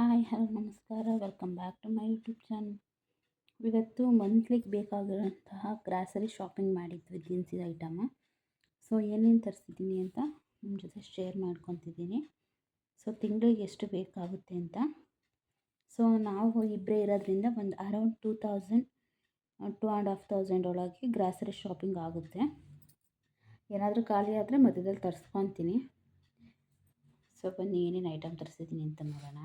Hi, hello, ನಮಸ್ಕಾರ. Welcome back to my YouTube channel. ಇವತ್ತು ಮಂತ್ಲಿಗೆ ಬೇಕಾಗಿರೋಂತಹ ಗ್ರಾಸರಿ ಶಾಪಿಂಗ್ ಮಾಡಿದ್ವಿ ದಿನಸಿ ಐಟಮ. ಸೊ, ಏನೇನು ತರಿಸಿದ್ದೀನಿ ಅಂತ ನಿಮ್ಮ ಜೊತೆ ಶೇರ್ ಮಾಡ್ಕೊತಿದ್ದೀನಿ. ಸೊ, ತಿಂಗಳಿಗೆ ಎಷ್ಟು ಬೇಕಾಗುತ್ತೆ ಅಂತ. ಸೊ, ನಾವು ಇಬ್ಬರೇ ಇರೋದ್ರಿಂದ ಒಂದು around two thousand two and half thousand ಒಳಗೆ ಗ್ರಾಸರಿ ಶಾಪಿಂಗ್ ಆಗುತ್ತೆ. ಏನಾದರೂ ಖಾಲಿ ಆದರೆ ಮಧ್ಯದಲ್ಲಿ ತರಿಸ್ಕೊತೀನಿ. ಸೊ ಬನ್ನಿ ಏನೇನು ಐಟಮ್ ತರಿಸಿದ್ದೀನಿ ಅಂತ ನೋಡೋಣ.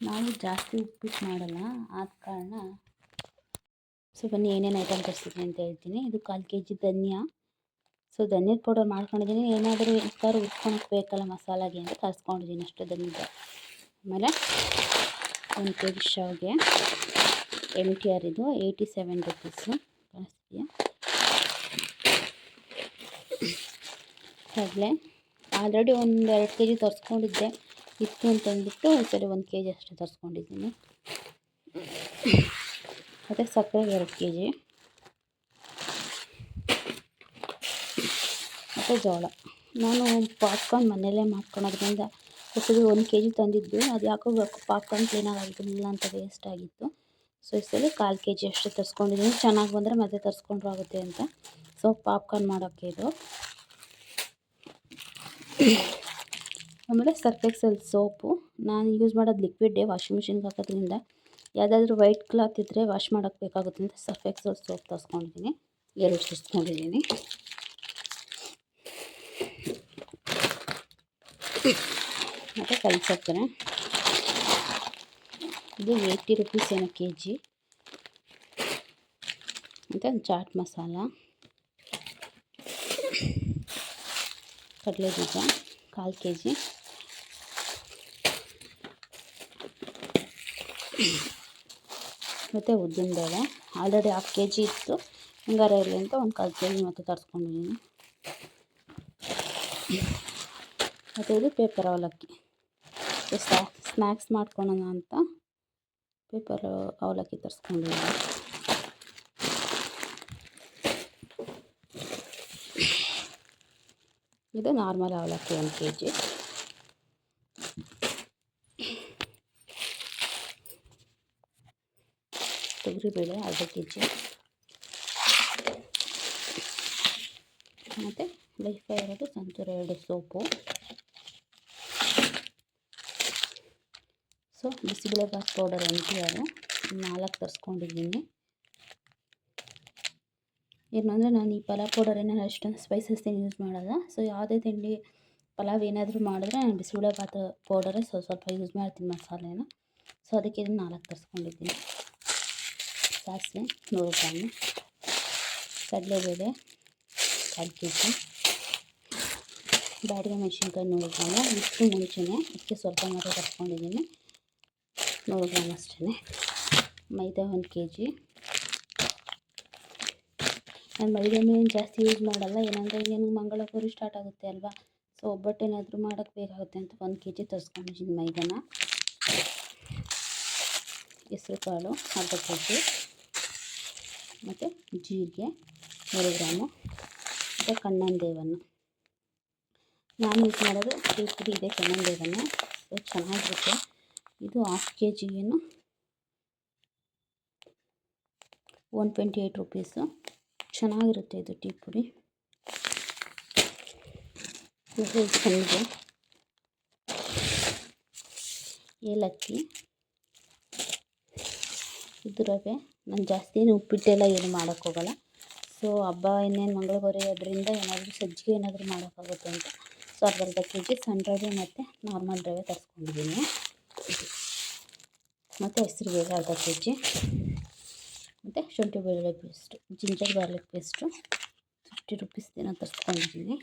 ನಾವು ಜಾಸ್ತಿ ಉಪ್ಪಿಟ್ಟು ಮಾಡಲ್ಲ, ಆದ ಕಾರಣ ಸ್ವಲ್ಪ ಬನ್ನಿ ಏನೇನು ಐಟಮ್ ತರಿಸಿದ್ದೀನಿ ಅಂತ ಹೇಳ್ತೀನಿ. ಇದು ಕಾಲು ಕೆ ಜಿ ಧನ್ಯ. ಸೊ, ಧನ್ಯದ ಪೌಡರ್ ಮಾಡ್ಕೊಂಡಿದ್ದೀನಿ. ಏನಾದರೂ ಇಷ್ಟಾರು ಉಟ್ಕೊಳಕ್ಕೆ ಬೇಕಲ್ಲ ಮಸಾಲಾಗೆ ಅಂತ ತರಿಸ್ಕೊಂಡಿದ್ದೀನಿ ಅಷ್ಟು ಧನ್ಯದ. ಆಮೇಲೆ ಒಂದು ಕೆ ಜಿ ಶಾವಿಗೆ ಎಂ ಟಿ ಆರ್ ಇದು ಏಯ್ಟಿ ಸೆವೆನ್ ರುಪೀಸು ಕಾಣಿಸ್ತೀಯಾ ಕಡಲೆ. ಆಲ್ರೆಡಿ ಒಂದು ಎರಡು ಕೆ ಜಿ ತರಿಸ್ಕೊಂಡಿದ್ದೆ ಇತ್ತು ಅಂತಂದ್ಬಿಟ್ಟು ಸರಿ ಒಂದು ಕೆ ಜಿ ಅಷ್ಟೇ ತರಿಸ್ಕೊಂಡಿದ್ದೀನಿ. ಮತ್ತು ಸಕ್ಕರೆ ಎರಡು ಕೆ ಜಿ ಮತ್ತು ಜೋಳ. ನಾನು ಪಾಪ್ಕಾರ್ನ್ ಮನೆಯಲ್ಲೇ ಮಾಡ್ಕೊಳೋದ್ರಿಂದ ಹೊಸದು ಒಂದು ಕೆ ಜಿ ತಂದಿದ್ದು. ಅದು ಯಾಕೋ ಪಾಪ್ಕಾರ್ನ್ ಕ್ಲೀನಾಗಿ ಆಗಿರಲಿಲ್ಲ ಅಂತ ವೇಸ್ಟ್ ಆಗಿತ್ತು. ಸೊ ಈ ಸಲ ಕಾಲು ಕೆ ಜಿ ಅಷ್ಟೇ ತರಿಸ್ಕೊಂಡಿದ್ದೀನಿ. ಚೆನ್ನಾಗಿ ಬಂದರೆ ಮತ್ತೆ ತರಿಸ್ಕೊಂಡ್ರು ಆಗುತ್ತೆ ಅಂತ. ಸೊ ಪಾಪ್ಕಾರ್ನ್ ಮಾಡೋಕ್ಕೆ ಇದು. ಆಮೇಲೆ ಸರ್ಫ್ ಎಕ್ಸೆಲ್ ಸೋಪು. ನಾನು ಯೂಸ್ ಮಾಡೋದು ಲಿಕ್ವಿಡ್ಡೇ ವಾಷಿಂಗ್ ಮಿಷಿನ್ಗೆ ಹಾಕೋದ್ರಿಂದ ಯಾವುದಾದ್ರೂ ವೈಟ್ ಕ್ಲಾತ್ ಇದ್ದರೆ ವಾಶ್ ಮಾಡೋಕ್ಕೆ ಬೇಕಾಗುತ್ತೆ ಅಂತ ಎಕ್ಸೆಲ್ ಸೋಪ್ ತರಿಸ್ಕೊಂಡಿದ್ದೀನಿ ಎರಡು ತರಿಸ್ಕೊಂಡಿದ್ದೀನಿ ಮತ್ತು ಕೈ ಸಕ್ಕರೆ ಇದು ಏಯ್ಟಿ ರುಪೀಸ್ ಏನೋ ಕೆ ಜಿ ಮತ್ತು ಚಾಟ್ ಮಸಾಲ. ಕಡಲೆ ಬೀಜ ಕಾಲು ಕೆ ಜಿ ಮತ್ತು ಉದ್ದಿನಬೇಳೆ ಆಲ್ರೆಡಿ ಹಾಫ್ ಕೆ ಜಿ ಇತ್ತು. ಹಿಂಗಾರ ಇರಲಿ ಅಂತ ಒಂದು ಕಾಲು ಕೆ ಜಿ ಮತ್ತೆ ತರಿಸ್ಕೊಂಡಿದ್ದೀನಿ ಮತ್ತು ಇದು ಪೇಪರ್ ಅವಲಕ್ಕಿ. ಸ್ನ್ಯಾಕ್ಸ್ ಮಾಡ್ಕೊಳೋಣ ಅಂತ ಪೇಪರ್ ಅವಲಕ್ಕಿ ತರಿಸ್ಕೊಂಡಿದ್ದೀನಿ ಇದು ನಾರ್ಮಲ್ ಅವಲಕ್ಕಿ ಒಂದು ಕೆ ಜಿ ತೊಗರಿಬೇಳೆ ಅರ್ಧ ಕೆ ಜಿ ಮತ್ತು ಲೈಫ್ ಎರಡು ಸಂತೂರ, ಎರಡು soap. So bisibelebath powder M T ಆರು ನಾಲ್ಕು ತರಿಸ್ಕೊಂಡಿದ್ದೀನಿ. ಏನಂದರೆ ನಾನು ಈ ಪಲಾವ್ ಪೌಡರ್ ಏನಾರು ಅಷ್ಟೊಂದು ಸ್ಪೈಸಸ್ ಏನು ಯೂಸ್ ಮಾಡೋಲ್ಲ. ಸೊ ಯಾವುದೇ ತಿಂಡಿ ಪಲಾವ್ ಏನಾದರೂ ಮಾಡಿದ್ರೆ ನಾನು ಬಿಸಿಬೇಳೆಬಾತ್ ಪೌಡರೇ ಸ್ವಲ್ಪ ಸ್ವಲ್ಪ ಯೂಸ್ ಮಾಡ್ತೀನಿ ಮಸಾಲೆನ. ಸೊ ಅದಕ್ಕೆ ಇದನ್ನು ನಾಲ್ಕು ತರಿಸ್ಕೊಂಡಿದ್ದೀನಿ. ಸಾಸಿವೆ ನೂರು ಗ್ರಾಮು ಕಡಲೆಬೇಳೆ ಎರಡು ಕೆ ಜಿ ಬಾಡಿಗೆ ಮೆಣಸಿನ್ಕಾಯಿ ನೂರು ಗ್ರಾಮು ಇಷ್ಟು ಮುಂಚೆನೇ ಇದಕ್ಕೆ ಸ್ವಲ್ಪ ಮಾತ್ರ ತರಿಸ್ಕೊಂಡಿದ್ದೀನಿ. ನೂರು ಗ್ರಾಮ್ ಅಷ್ಟೇ ಮೈದಾ ಒಂದು ಕೆ ಜಿ ನಾನು ಮೈದಾನು ಏನು ಜಾಸ್ತಿ ಯೂಸ್ ಮಾಡಲ್ಲ. ಏನಂದರೆ ಏನು ಮಂಗಳಗೌರಿ ಸ್ಟಾರ್ಟ್ ಆಗುತ್ತೆ ಅಲ್ವಾ? ಸೊ ಒಬ್ಬಟ್ಟು ಏನಾದರೂ ಮಾಡೋಕ್ಕೆ ಬೇಕಾಗುತ್ತೆ ಅಂತ ಒಂದು ಕೆ ಜಿ ತರಿಸ್ಕೊಂಡಿದ್ದೀನಿ ಮೈದಾನ. ಹೆಸ್ರು ಕಾಳು ಅರ್ಧ ಕೆ ಜಿ ಮತ್ತು ಜೀರಿಗೆ ನೂರು ಗ್ರಾಮು ಮತ್ತು ಕಣ್ಣನ ದೇವನ್ನು ನಾನು ಯೂಸ್ ಮಾಡೋದು ಟೀ ಪುಡಿ ಇದೆ ಕಣ್ಣನ ದೇವನ ಸೊ ಚೆನ್ನಾಗಿರುತ್ತೆ. ಇದು ಹಾಫ್ ಕೆ ಜಿಗೇನು ಒನ್ ಟ್ವೆಂಟಿ ಏಯ್ಟ್ ರುಪೀಸು ಚೆನ್ನಾಗಿರುತ್ತೆ ಇದು ಟೀ ಪುಡಿ. ಸಂಜೆ. ಏಲಕ್ಕಿ. ಇದು ರವೆ. ನಾನು ಜಾಸ್ತಿ ಏನು ಉಪ್ಪಿಟ್ಟೆಲ್ಲ ಏನು ಮಾಡೋಕ್ಕೋಗಲ್ಲ ಸೊ ಹಬ್ಬ ಇನ್ನೇನು ಮಂಗಳಗೌರಿ ಅದರಿಂದ ಏನಾದರೂ ಸಜ್ಜಿಗೆ ಏನಾದರೂ ಮಾಡೋಕ್ಕಾಗುತ್ತೆ ಅಂತ. ಸೊ ಅರ್ಧ ಅರ್ಧ ಕೆ ಜಿ ಸಣ್ಣ ರವೆ ಮತ್ತು ನಾರ್ಮಲ್ ರವೆ ತರಿಸ್ಕೊಂಡಿದ್ದೀನಿ. ಮತ್ತು ಹೆಸ್ರು ಬೇಗ ಅರ್ಧ ಕೆ ಜಿ ಮತ್ತು ಶುಂಠಿ ಬೆಳ್ಳುಳ್ಳಿ paste ginger garlic paste fifty ರುಪೀಸ್ದೇನೋ ತರಿಸ್ಕೊಂಡಿದ್ದೀನಿ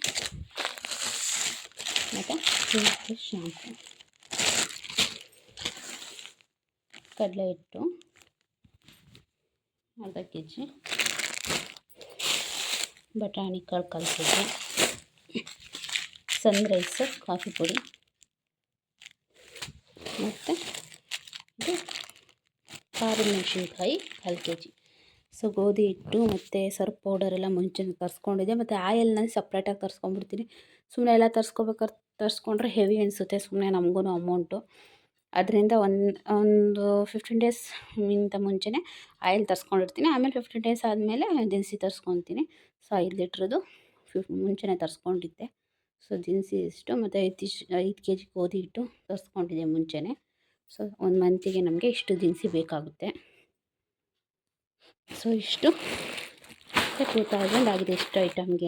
ಮತ್ತು ಶಾಂಪು ಕಡಲೆ ಹಿಟ್ಟು ಅರ್ಧ ಕೆ ಜಿ ಬಟಾಣಿ ಕಾಳು ಕಾಲು ಕೆ ಜಿ ಸನ್ರೈಸು ಕಾಫಿ ಪುಡಿ ಮತ್ತು ಇದು ಖಾರದ ಮೆಣಸಿನ್ಕಾಯಿ ಕಾಲು ಕೆ ಜಿ. ಸೊ ಗೋಧಿ ಹಿಟ್ಟು ಮತ್ತು ಸರ್ಫ್ ಪೌಡರ್ ಎಲ್ಲ ಮುಂಚೆನೇ ತರಿಸ್ಕೊಂಡಿದ್ದೆ. ಮತ್ತು ಆಯಿಲ್ನ ಸಪ್ರೇಟಾಗಿ ತರಿಸ್ಕೊಂಡ್ಬಿಡ್ತೀನಿ. ಸುಮ್ಮನೆ ಎಲ್ಲ ತರಿಸ್ಕೋಬೇಕಾದ್ರೆ ತರಿಸ್ಕೊಂಡ್ರೆ ಹೆವಿ ಅನಿಸುತ್ತೆ ಸುಮ್ಮನೆ ನಮಗೂ ಅಮೌಂಟು ಅದರಿಂದ ಒಂದು ಒಂದು ಫಿಫ್ಟೀನ್ ಡೇಸ್ ಮುಂಚೆನೆ ಮುಂಚೆನೇ ಆಯಿಲ್ ತರಿಸ್ಕೊಂಡಿರ್ತೀನಿ. ಆಮೇಲೆ ಫಿಫ್ಟೀನ್ ಡೇಸ್ ಆದಮೇಲೆ ದಿನಸಿ ತರಿಸ್ಕೊತೀನಿ. ಸೊ ಐದು ಲೀಟ್ರದ್ದು ಫಿಫ್ ಮುಂಚೆನೇ ತರಿಸ್ಕೊಂಡಿದ್ದೆ. ಸೊ ದಿನಸಿ ಇಷ್ಟು, ಮತ್ತು ಐದು ಐದು ಕೆ ಜಿ ಗೋಧಿ ಹಿಟ್ಟು ತರಿಸ್ಕೊಂಡಿದ್ದೆ ಮುಂಚೆನೇ. ಸೊ, ಒಂದು ಮಂತಿಗೆ ನಮಗೆ ಇಷ್ಟು ದಿನಸಿ ಬೇಕಾಗುತ್ತೆ. ಸೊ, ಇಷ್ಟು. ಟೂ ತೌಸಂಡ್ ಆಗಿದೆ ಇಷ್ಟು ಐಟಮ್ಗೆ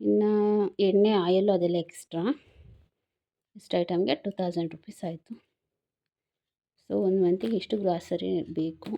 ಇನ್ನು ಎಣ್ಣೆ ಆಯಿಲು ಅದೆಲ್ಲ ಎಕ್ಸ್ಟ್ರಾ ಇಷ್ಟು ಐಟಮ್ಗೆ ಟೂ ತೌಸಂಡ್ ರುಪೀಸ್ ಆಯಿತು. ಸೊ, ಒಂದು ಮಂತಿಗೆ ಇಷ್ಟು ಗ್ರಾಸರಿ ಬೇಕು.